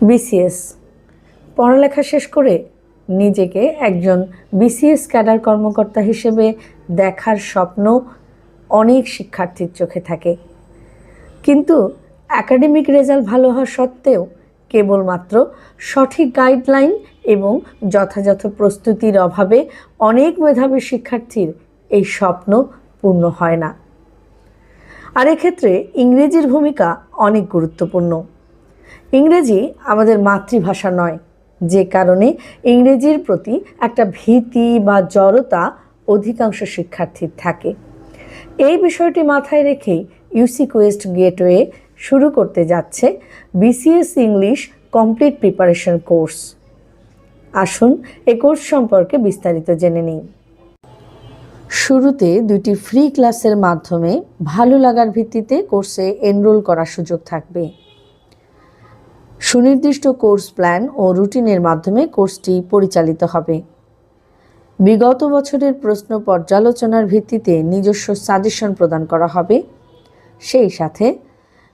BCS পড়ালেখা শেষ করে নিজেকে একজন বিসিএস ক্যাডার কর্মকর্তা হিসেবে দেখার স্বপ্ন অনেক শিক্ষার্থীর চোখে থাকে। কিন্তু একাডেমিক রেজাল্ট ভালো হওয়া সত্ত্বেও কেবলমাত্র সঠিক গাইডলাইন এবং যথাযথ প্রস্তুতির অভাবে অনেক মেধাবী শিক্ষার্থীর এই স্বপ্ন পূর্ণ হয় না। আর এক্ষেত্রে ইংরেজির ভূমিকা অনেক গুরুত্বপূর্ণ। ইংরেজি আমাদের মাতৃভাষা নয়। যে কারণে ইংরেজির প্রতি একটা ভীতি বা জড়তা অধিকাংশ শিক্ষার্থীর থাকে। এই বিষয়টি মাথায় রেখেই ইউসি কোয়েস্ট গেটওয়ে শুরু করতে যাচ্ছে BCS English complete preparation course আসুন এ কোর্স সম্পর্কে বিস্তারিত জেনে নিই। শুরুতে দুটি ফ্রি ক্লাসের মাধ্যমে ভালো লাগার ভিত্তিতে কোর্সে এনরোল করার সুযোগ থাকবে। সুনির্দিষ্ট কোর্স প্ল্যান ও রুটিনের মাধ্যমে কোর্সটি পরিচালিত হবে। বিগত বছরের প্রশ্ন পর্যালোচনার ভিত্তিতে নিজস্ব সাজেশন প্রদান করা হবে। সেই সাথে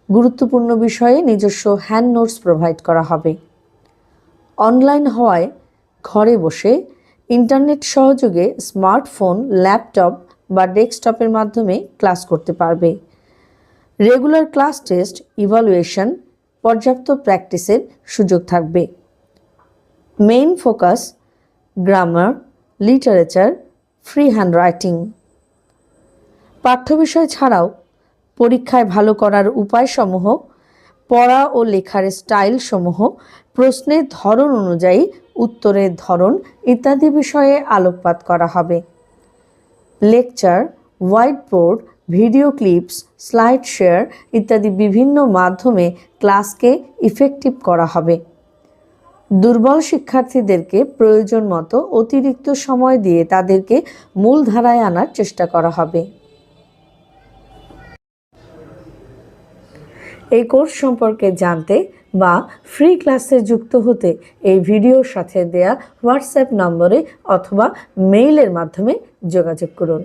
গুরুত্বপূর্ণ বিষয়ে নিজস্ব হ্যান্ড নোটস প্রোভাইড করা হবে। অনলাইন হওয়ায় ঘরে বসে ইন্টারনেট সহযোগে স্মার্টফোন, ল্যাপটপ বা ডেস্কটপের মাধ্যমে ক্লাস করতে পারবে। রেগুলার ক্লাস টেস্ট, ইভালুয়েশন পর্যাপ্ত প্র্যাকটিসের সুযোগ থাকবে। Main focus, grammar, literature, free hand writing. পাঠ্য বিষয় ছাড়াও পরীক্ষায় ভালো করার উপায়সমূহ, পড়া ও লেখার স্টাইল সমূহ প্রশ্নের ধরন অনুযায়ী উত্তরের ধরন ইত্যাদি বিষয়ে আলোকপাত করা হবে। Lecture white board video clips, slide share ইত্যাদি বিভিন্ন মাধ্যমে ক্লাসকে ইফেক্টিভ করা হবে। দুর্বল শিক্ষার্থীদেরকে প্রয়োজন মতো অতিরিক্ত সময় দিয়ে তাদেরকে মূলধারায় আনার চেষ্টা করা হবে। এই কোর্স সম্পর্কে জানতে বা ফ্রি ক্লাসে যুক্ত হতে এই ভিডিওর সাথে দেয়া হোয়াটসঅ্যাপ নম্বরে অথবা মেইলের মাধ্যমে যোগাযোগ করুন।